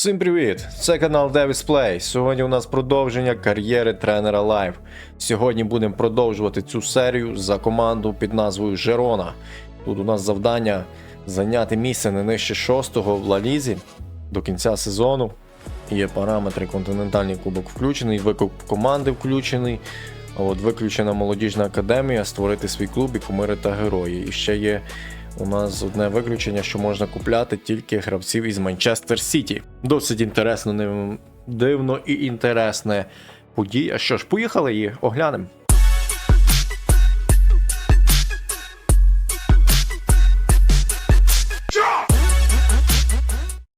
Всім привіт! Це канал Девіс Play. Сьогодні у нас продовження кар'єри тренера Live. Сьогодні будемо продовжувати цю серію за команду під назвою Жерона. Тут у нас завдання зайняти місце не нижче шостого в Лалізі до кінця сезону. Є параметри континентальний кубок включений, викуп команди включений. От виключена молодіжна академія, створити свій клуб і кумири та герої. І ще є у нас одне виключення, що можна купляти тільки гравців із Манчестер Сіті. Досить інтересно, ним- дивно і інтересне подія. Що ж, поїхали і оглянемо.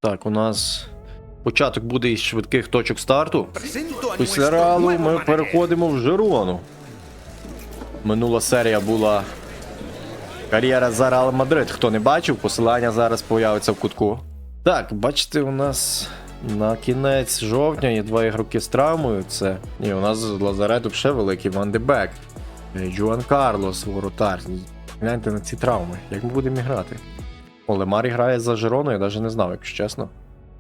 Так, у нас початок буде із швидких точок старту. Після реалу ми переходимо в Жерону. Минула серія була кар'єра за Реал Мадрид. Хто не бачив, посилання зараз появиться в кутку. Так, бачите, у нас на кінець жовтня є два ігроки з травмою. Це і у нас з Лазарету ще великий Ван де Е, Джуан Карлос, воротар. Гляньте на ці травми. Як ми будемо грати? О, Лемарі грає за Жерону, я навіть не знав, якщо чесно.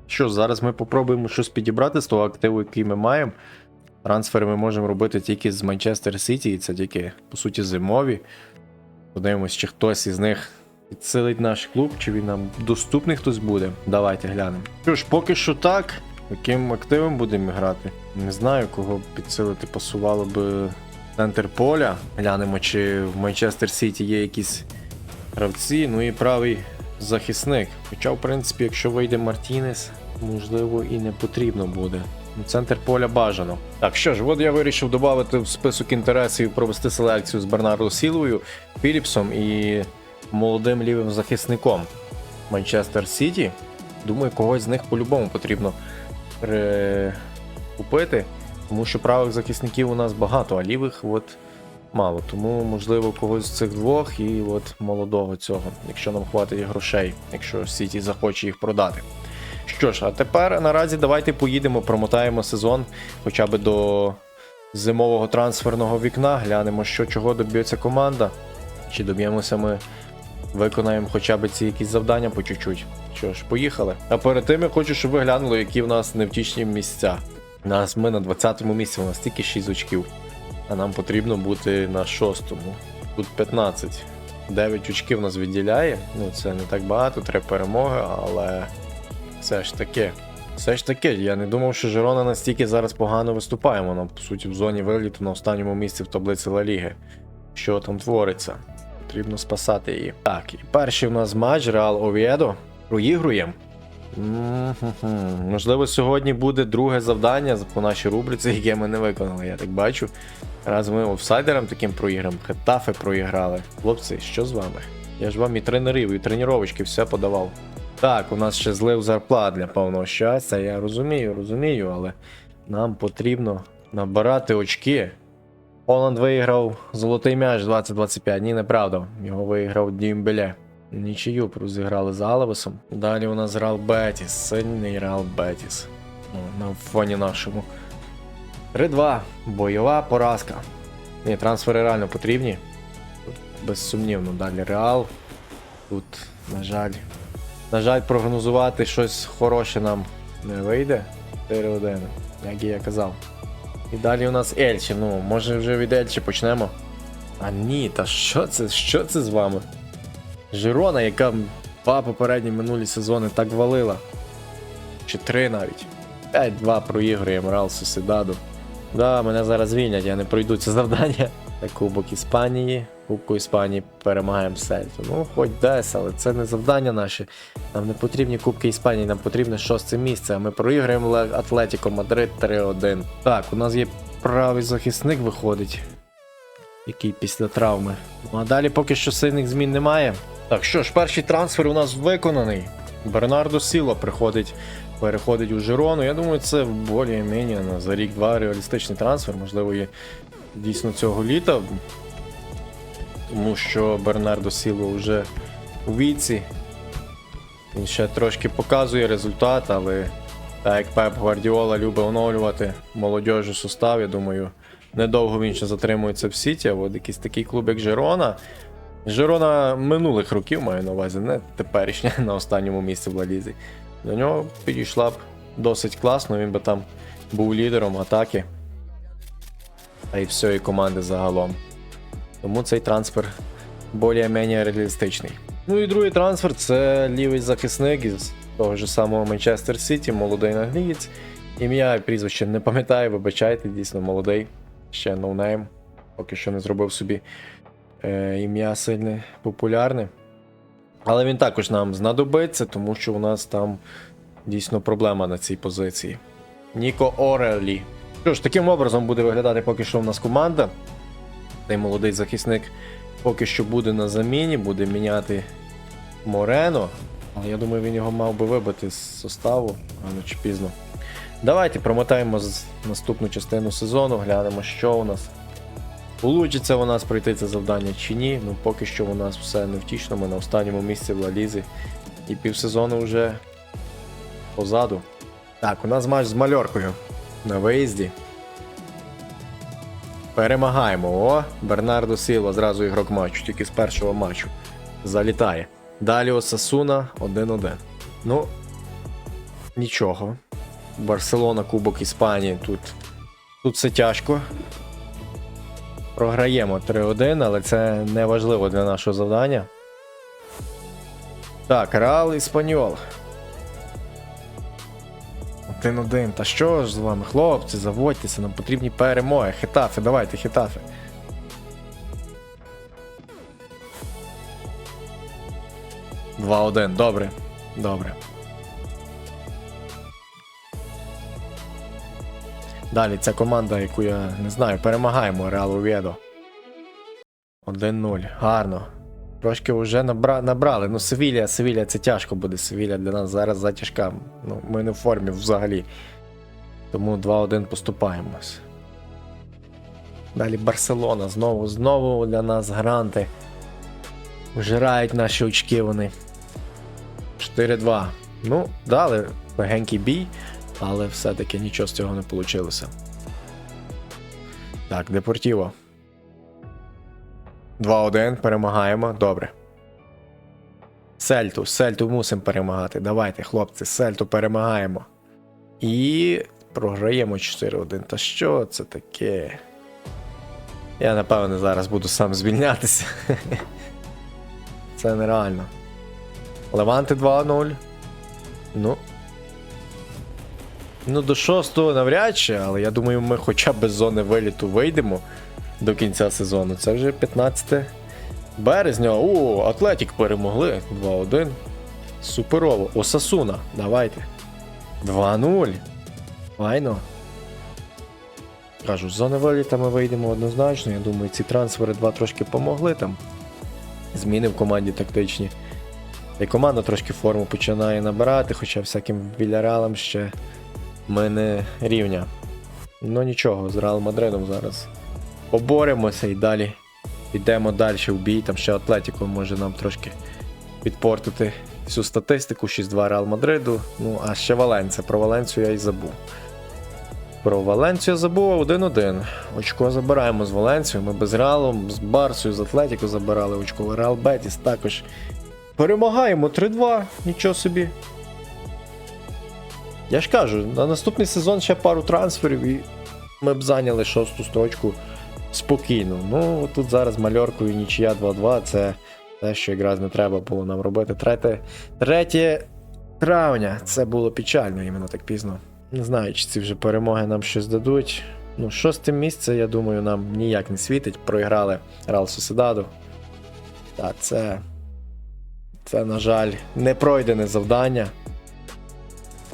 Що ж, зараз ми попробуємо щось підібрати з того активу, який ми маємо. Трансфери ми можемо робити тільки з Манчестер Сіті, і це тільки, по суті, зимові. Подивимось, чи хтось із них підсилить наш клуб, чи він нам доступний хтось буде. Давайте глянемо. Що ж, поки що так. Яким активом будемо грати? Не знаю, кого підсилити пасувало би центр поля. Глянемо, чи в Манчестер Сіті є якісь гравці, ну і правий захисник. Хоча, в принципі, якщо вийде Мартінес, можливо, і не потрібно буде. Ну, Центр поля бажано. Так, що ж, от я вирішив додати в список інтересів провести селекцію з Бернардо Сілою, Філіпсом і молодим лівим захисником Манчестер Сіті. Думаю, когось з них по-любому потрібно купити, тому що правих захисників у нас багато, а лівих от мало. Тому, можливо, когось з цих двох і от молодого цього, якщо нам хватить грошей, якщо Сіті захоче їх продати. Що ж, а тепер наразі давайте поїдемо, промотаємо сезон хоча б до зимового трансферного вікна, глянемо, що чого доб'ється команда. Чи доб'ємося ми, виконаємо хоча б ці якісь завдання по чуть-чуть. Що ж, поїхали. А перед тим я хочу, щоб ви глянули, які в нас невтішні місця. Нас ми на 20-му місці, у нас тільки 6 очків. А нам потрібно бути на 6-му. Тут 15. 9 очків нас відділяє. Ну, це не так багато, треба перемоги, але все ж таки. Все ж таки, я не думав, що Жирона настільки зараз погано виступає. Вона, по суті, в зоні виліту на останньому місці в таблиці Ла Ліги. Що там твориться? Потрібно спасати її. Так, і перший у нас матч Реал Овєдо. Проігруємо. Можливо, сьогодні буде друге завдання по нашій рубриці, яке ми не виконали, я так бачу. Раз ми офсайдерам таким проіграємо, хетафи проіграли. Хлопці, що з вами? Я ж вам і тренерів, і тренувачки все подавав. Так, у нас ще злив зарплат для повного щастя, я розумію, розумію, але нам потрібно набирати очки. Холланд виграв золотий м'яч 2025. Ні, неправда. Його виграв Дімбеле. Нічию розіграли з Алавесом. Далі у нас грав Бетіс. Сильний Реал Бетіс. Ну, на фоні нашому. 3-2. Бойова поразка. Ні, трансфери реально потрібні. Безсумнівно. Далі Реал. Тут, на жаль. На жаль, прогнозувати щось хороше нам не вийде. 4-1, як і я казав. І далі у нас Ельчі. Ну, може вже від Ельчі почнемо. А ні, та що це? Що це з вами? Жирона, яка два попередні минулі сезони так валила. Чи три навіть. 5-2 проігруємо Реал Сосідаду. Да, мене зараз звільнять, я не пройду це завдання. Це Кубок Іспанії. Кубку Іспанії перемагаємо Сельту. Ну, хоч десь, але це не завдання наше. Нам не потрібні Кубки Іспанії, нам потрібне шосте місце. А ми проіграємо Ле- Атлетіко Мадрид 3-1. Так, у нас є правий захисник виходить. Який після травми. Ну а далі поки що сильних змін немає. Так що ж, перший трансфер у нас виконаний. Бернардо Сіло приходить, переходить у Жирону. Я думаю, це на за рік-два реалістичний трансфер, можливо, і дійсно цього літа. Тому що Бернардо Сіло вже у віці. Він ще трошки показує результат, але так як Пеп Гвардіола любить оновлювати молодіжу сустав, я думаю, недовго він ще затримується в Сіті, а якийсь такий клуб, як Жерона. Жерона минулих років маю на увазі, не теперішня на останньому місці в Лалізі. До нього підійшла б досить класно, він би там був лідером атаки. Та й всієї команди загалом. Тому цей трансфер більш-менш реалістичний. Ну і другий трансфер це лівий захисник із того ж самого Манчестер Сіті, молодий англієць. Ім'я і прізвище не пам'ятаю, вибачайте, дійсно молодий, ще ноунейм. Поки що не зробив собі е, ім'я сильне, популярне. Але він також нам знадобиться, тому що у нас там дійсно проблема на цій позиції. Ніко Орелі. Що ж, таким образом буде виглядати поки що в нас команда. Цей молодий захисник поки що буде на заміні, буде міняти Морено. Але я думаю, він його мав би вибити з составу рано чи пізно. Давайте промотаємо з наступну частину сезону, глянемо, що у нас. Получиться у нас пройти це завдання чи ні. Ну поки що у нас все невтішно, ми на останньому місці в Лалізі. І півсезону вже позаду. Так, у нас матч з мальоркою на виїзді. Перемагаємо. О, Бернардо Сілва зразу ігрок матчу, тільки з першого матчу. Залітає. Далі Осасуна 1-1. Ну, нічого. Барселона, Кубок Іспанії. Тут, тут все тяжко. Програємо 3-1, але це не важливо для нашого завдання. Так, Реал Іспаньол. 1-1. Та що ж з вами, хлопці, заводьтеся, нам потрібні перемоги. Хитафи, давайте, хитафи. Два один, добре. Добре. Далі ця команда, яку я не знаю, перемагаємо Реал Овєдо. 1-0. Гарно. Трошки вже набра... набрали. Ну, Севілія, Севілія, це тяжко буде. Севілія для нас зараз затяжка. Ну, ми не в формі взагалі. Тому 2-1 поступаємось. Далі Барселона. Знову, знову для нас гранти. Вжирають наші очки вони. 4-2. Ну, дали легенький бій, але все-таки нічого з цього не вийшло. Так, Депортіво. 2-1, перемагаємо. Добре. Сельту, Сельту мусимо перемагати. Давайте, хлопці, Сельту перемагаємо. І програємо 4-1. Та що це таке? Я напевно зараз буду сам звільнятися. Це нереально. Леванти 2-0. Ну. Ну, до 6-го навряд чи, але я думаю, ми хоча б без зони виліту вийдемо до кінця сезону. Це вже 15 березня. О, Атлетік перемогли. 2-1. Суперово. Осасуна. Давайте. 2-0. Файно. Кажу, з зони ми вийдемо однозначно. Я думаю, ці трансфери два трошки помогли там. Зміни в команді тактичні. І команда трошки форму починає набирати, хоча всяким віляралам ще ми не рівня. Ну нічого, з Реал Мадридом зараз поборемося і далі йдемо далі в бій. Там ще Атлетіко може нам трошки підпортити всю статистику. 6-2 Реал Мадриду. Ну, а ще Валенція. Про Валенцію я й забув. Про Валенцію забув 1-1. Очко забираємо з Валенцією. Ми без Реалом, з Барсою, з Атлетіко забирали очко. Реал Бетіс також. Перемагаємо 3-2, нічого собі. Я ж кажу, на наступний сезон ще пару трансферів і ми б зайняли шосту строчку спокійно. Ну, тут зараз мальоркою нічия 2-2, це те, що якраз не треба було нам робити. Третє, 3 травня. Це було печально, іменно так пізно. Не знаю, чи ці вже перемоги нам щось дадуть. Ну, шосте місце, я думаю, нам ніяк не світить. Проіграли Реал Сосідаду. Так, це. Це, на жаль, не пройдене завдання.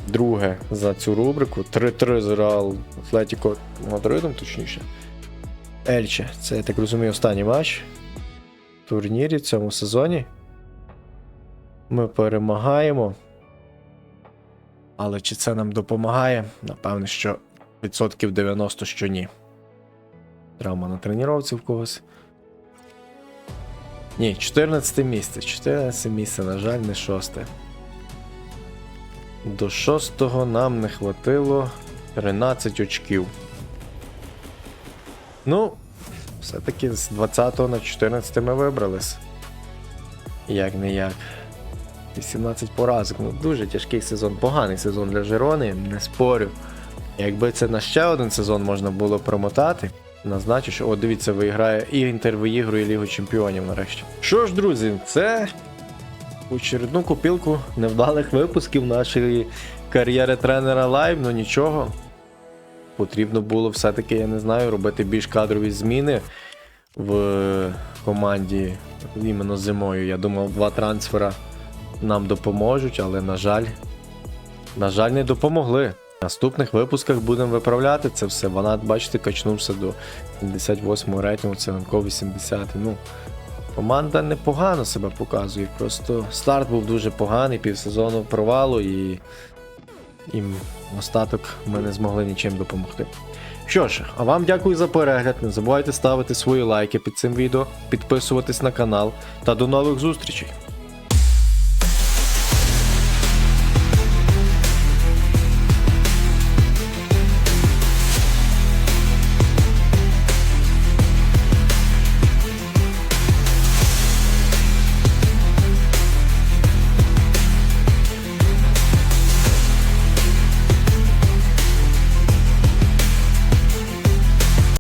Друге за цю рубрику. 3-3 з Реал Атлетіко Мадридом, точніше. Ельче. Це, я так розумію, останній матч в турнірі в цьому сезоні. Ми перемагаємо. Але чи це нам допомагає? Напевно, що відсотків 90, що ні. Травма на тренувці в когось. Ні, 14 місце. 14 місце, на жаль, не шосте. До шостого нам не хватило 13 очків. Ну, все-таки з 20 на 14 ми вибрались. Як не як. 18 поразок. Ну, дуже тяжкий сезон, поганий сезон для Жерони, не спорю. Якби це на ще один сезон можна було промотати, назначу, що о, дивіться, виграє і Інтер виігрує Лігу Чемпіонів нарешті. Що ж, друзі, це очередну купілку невдалих випусків нашої кар'єри тренера лайв, ну нічого. Потрібно було все-таки, я не знаю, робити більш кадрові зміни в команді іменно зимою. Я думав, два трансфера нам допоможуть, але, на жаль, на жаль, не допомогли. В наступних випусках будемо виправляти це все. Вона, бачите, качнувся до 78-го рейтингу, Циганков 80. Ну, команда непогано себе показує. Просто старт був дуже поганий, півсезону провалу і їм остаток ми не змогли нічим допомогти. Що ж, а вам дякую за перегляд. Не забувайте ставити свої лайки під цим відео, підписуватись на канал та до нових зустрічей!